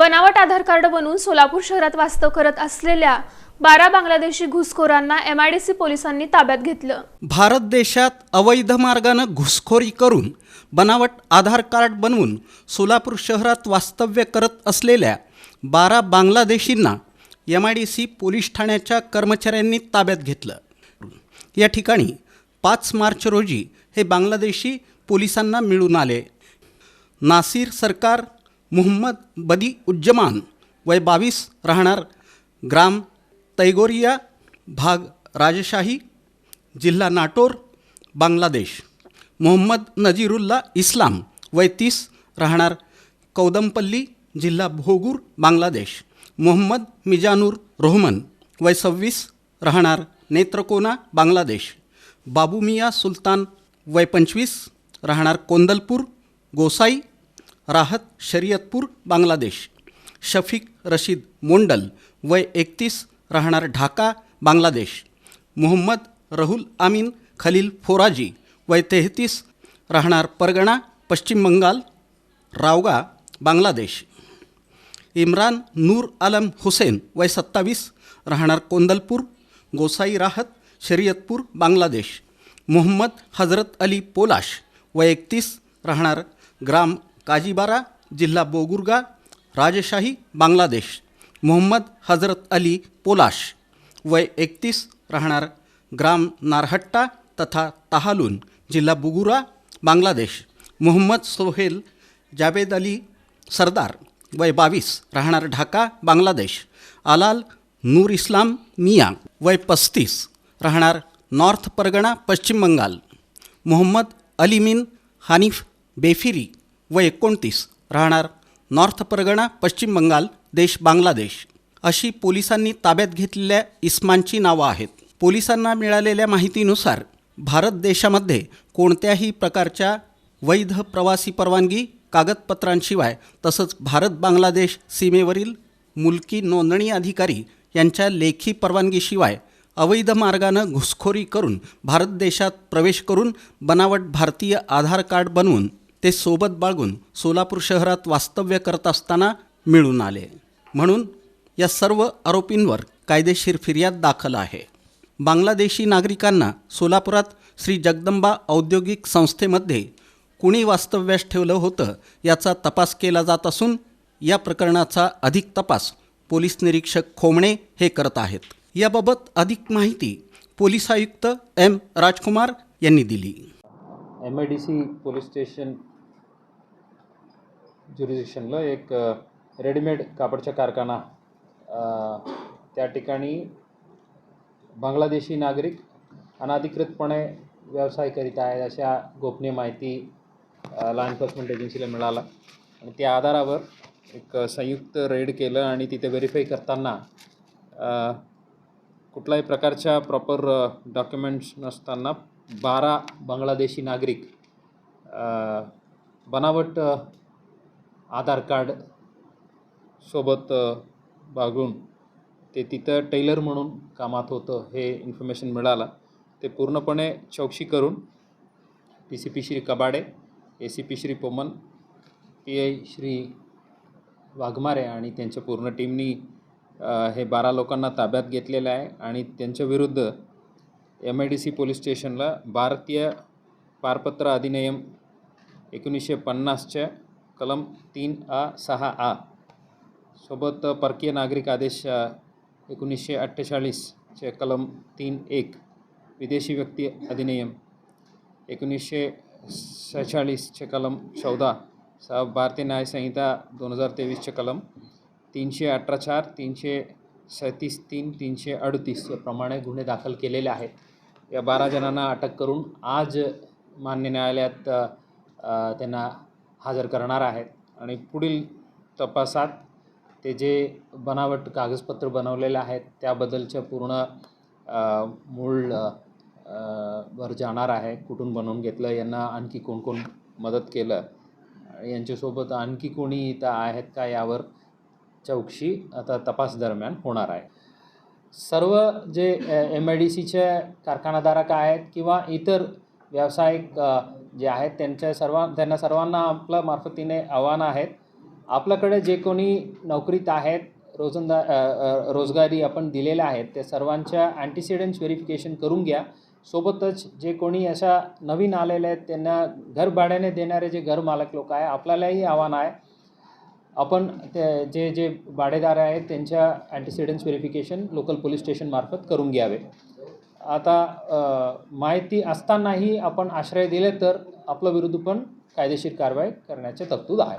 बनावट आधार कार्ड बनवून सोलापूर शहरात वास्तव करत असलेल्या बारा बांगलादेशी घुसखोरांना एमआयडीसी पोलिसांनी ताब्यात घेतलं. भारत देशात अवैध मार्गानं घुसखोरी करून बनावट आधार कार्ड बनवून सोलापूर शहरात वास्तव्य करत असलेल्या बारा बांगलादेशींना M I D C police ठाण्याच्या कर्मचाऱ्यांनी ताब्यात घेतलं. या ठिकाणी पाच मार्च रोजी हे बांगलादेशी पोलिसांना मिळून आले. नासिर सरकार मुहम्मद बदी उज्जमान वय बावीस राहणार ग्राम तैगोरिया भाग राजशाही जिल्हा नाटोर बांगलादेश मोहम्मद नजीरुल्ला इस्लाम वय तीस राहणार कौदमपल्ली जिल्हा भोगूर बांगलादेश मोहम्मद मिजानूर रोहमन वय सव्वीस राहणार नेत्रकोना बांगलादेश बाबूमिया सुलतान वय पंचवीस राहणार कोंदलपूर गोसाई राहत शरियतपूर बांगलादेश. शफीक रशीद मोंडल वय एकतीस राहणार ढाका बांगलादेश. मोहम्मद रहुल आमीन खलील फोराजी वय तेहतीस राहणार परगणा पश्चिम बंगाल रावगा बांगलादेश. इम्रान नूर आलम हुसेन वय सत्तावीस राहणार कोंदलपूर गोसाई राहत शरीयतपूर बांगलादेश. मोहम्मद हजरत अली पोलाश वय एकतीस राहणार ग्राम काजीबारा जिल्हा बोगुर्गा राजशाही बांगलादेश. मोहम्मद हजरत अली पोलाश. वय एकतीस राहणार ग्राम नारहट्टा तथा तहालून जिल्हा बुगुरा बांगलादेश. मोहम्मद सोहेल जावेद अली सरदार. वय बावीस राहणार ढाका बांगलादेश. आलाल नूर इस्लाम मिया. वय पस्तीस राहणार नॉर्थ परगणा पश्चिम बंगाल. मोहम्मद अलिमिन हानिफ बेफिरी. व एकोणतीस. राहणार नॉर्थ परगणा पश्चिम बंगाल देश बांगलादेश. अशी पोलिसांनी ताब्यात घेतलेल्या इस्मांची नावं आहेत. पोलिसांना मिळालेल्या माहितीनुसार भारत देशामध्ये कोणत्याही प्रकारच्या वैध प्रवासी परवानगी कागदपत्रांशिवाय तसंच भारत बांगलादेश सीमेवरील मुलकी नोंदणी अधिकारी यांच्या लेखी परवानगीशिवाय अवैध मार्गानं घुसखोरी करून भारत देशात प्रवेश करून बनावट भारतीय आधार कार्ड बनवून ते सोबत बाळगून सोलापूर शहरात वास्तव्य करत असताना मिळून आले. म्हणून या सर्व आरोपींवर कायदेशीर फिर्याद दाखल आहे. बांगलादेशी नागरिकांना सोलापुरात श्री जगदंबा औद्योगिक संस्थेमध्ये कुणी वास्तव्यास ठेवलं होतं याचा तपास केला जात असून या प्रकरणाचा अधिक तपास पोलीस निरीक्षक खोमणे हे करत आहेत. याबाबत अधिक माहिती पोलीस आयुक्त एम राजकुमार यांनी दिली. M I D C police station ज्युरिडिक्शनला एक रेडीमेड कापडचा कारखाना त्या ठिकाणी बांगलादेशी नागरिक अनाधिकृतपणे व्यवसाय करीत आहेत अशा गोपनीय माहिती लॉ एन्फोर्समेंट एजन्सीला मिळाला. आणि त्या आधारावर एक संयुक्त रेड केलं आणि तिथे व्हेरीफाय करताना कुठल्याही प्रकारच्या प्रॉपर डॉक्युमेंट्स नसताना बारा बांगलादेशी नागरिक बनावट आधार कार्ड सोबत बागून ते तिथं टेलर म्हणून कामात होतं हे इन्फॉर्मेशन मिळालं. ते पूर्णपणे चौकशी करून P C P Shri Kabade A C P Shri Poman P I Shri Waghmare आणि त्यांच्या पूर्ण टीमनी हे बारा लोकांना ताब्यात घेतलेलं आहे आणि त्यांच्याविरुद्ध M I D C police स्टेशनला भारतीय पारपत्र अधिनियम एकोणीसशे पन्नासच्या कलम तीन आ सहा आ. सोबत परकीय नागरिक आदेश एकोणीसशे अठ्ठेचाळीसचे कलम तीन एक विदेशी व्यक्ती अधिनियम. एकोणीसशे सेहेचाळीसचे कलम चौदा सहा भारतीय न्यायसंहिता दोन हजार तेवीसचे कलम तीनशे अठरा चार तीनशे सतीस तीन तीनशे अडतीस याप्रमाणे गुन्हे दाखल केलेले आहेत. या बारा जणांना अटक करून आज मान्य न्यायालयात त्यांना हजर करणार आहेत. आणि पुढील तपासात ते जे बनावट कागदपत्र बनवलेले आहेत त्याबद्दलच्या पूर्ण मूळ वर जाणार आहे. कुठून बनवून घेतलं यांना आणखी कोण कोण मदत केलं? यांच्यासोबत आणखी कोणी इथं आहेत का यावर चौकशी आता तपास दरम्यान होणार आहे. सर्व जे एम आय डी सीचे कारखानाधारक आहेत किंवा इतर व्यावसायिक जे आहेत त्यांच्या सर्व त्यांना सर्वांना आपल्या मार्फतीने आव्हान आहेत. आपल्याकडे जे कोणी नोकरीत आहेत रोजंदा रोजगारी आपण दिलेल्या आहेत त्या सर्वांच्या अँटीसिडन्स व्हेरिफिकेशन करून घ्या. सोबतच जे कोणी अशा नवीन आलेले आहेत त्यांना घर भाड्याने देणारे जे घर मालक लोक आहे आपल्यालाही आव्हान आहे. आपण ते जे जे भाडेदार आहेत त्यांच्या अँटीसिडन्स व्हेरिफिकेशन लोकल पोलीस स्टेशनमार्फत करून घ्यावे. आता माहिती असतानाही आपण आश्रय दिले तर आपलं विरुद्ध पण कायदेशीर कारवाई करण्याचे तरतूद आहे.